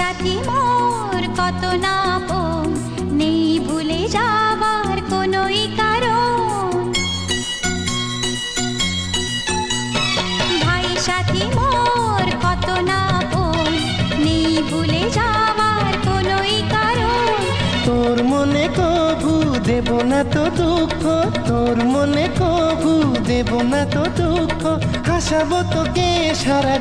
সাথী মোর কত না নেই ভুলে যাবার কোনোই কারণ। ভাই সাথী মোর কত না নেই ভুলে যাবার কোনোই কারণ। তোর মনে কবু দেব না তো দুঃখ, তোর মনে কবু দেব না তো দুঃখ, হাসাবো তোকে সারা